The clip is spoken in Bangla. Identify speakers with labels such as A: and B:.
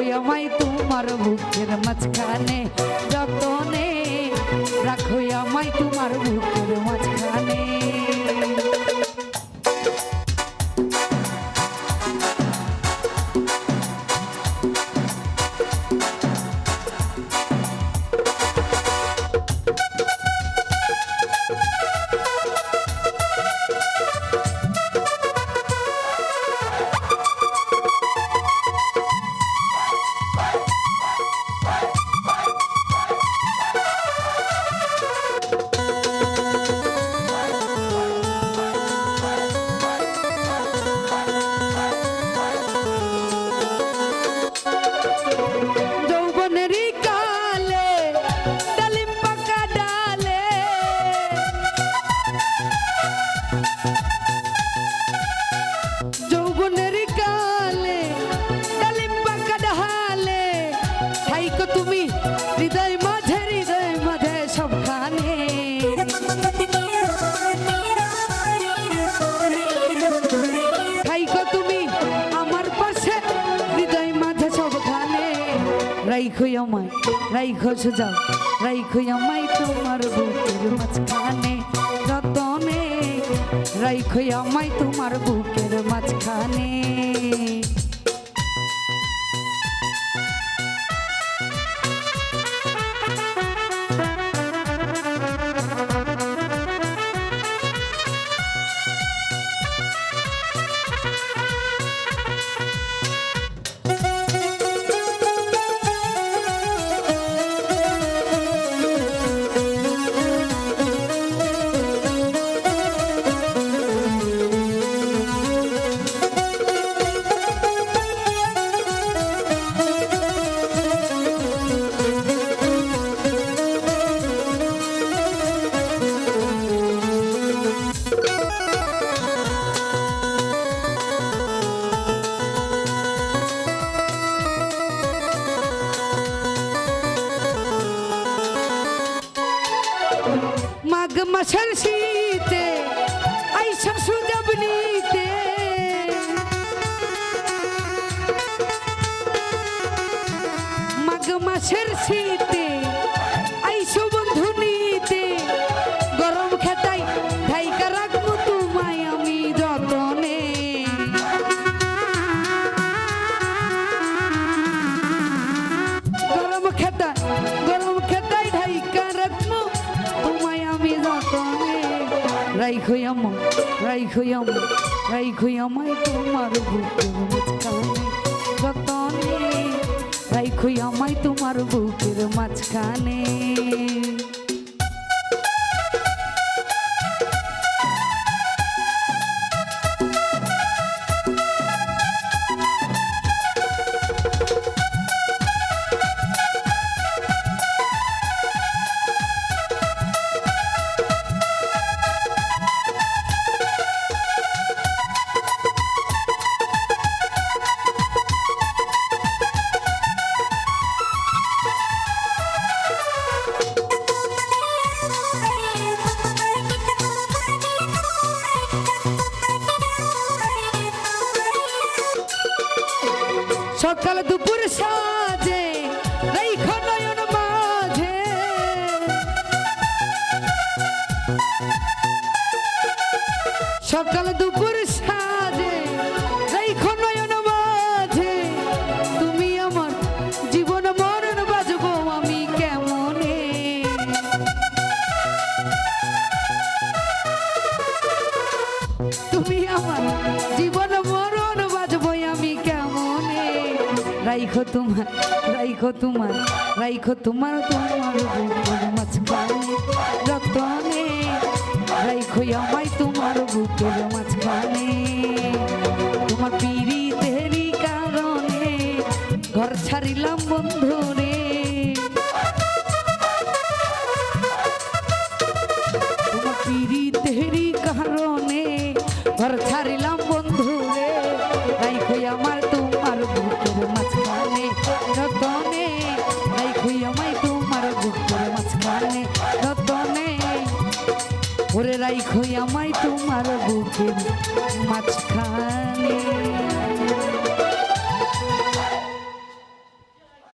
A: রাখো আমায় তোমার বুকের মাঝখানে যতনে রাখো আমায় তোমার বুকের মাঝখানে। রাইখো আমায়, রাইখো সুজাও, রাইখো আমায় তোমার বুকের মাঝখানে রতনে। রাইখো আমায় তোমার বুকের মাঝখানে। মাসের শীতে আইসা সুজাব নিতে মাঘ মাসের শীতে রাইখো আম রাইখো আম রাইখো আমায় তোমার বুকের মাঝখানে। যতনে রাইখো আমায় তোমার বুকের মাঝখানে। সকাল দুপুর সাজে রাইখো নয়ন মাঝে তুমি আমার জীবন মরণ বাজবো আমি কেমনে? তুমি আমার জীবন মরণ বাজবই আমি কেমনে? রাইখো তোমার রাইখো তোমার রাইখো তোমার তোমার মাঝখানে যতনে রাইখো আমায় ঘর ছাড়িলাম বন্ধু রে তোমার পিড়ি দেরি কারণে ঘর ছাড়িলাম রাইখো আমায় তোমার বুকের মাঝখানে।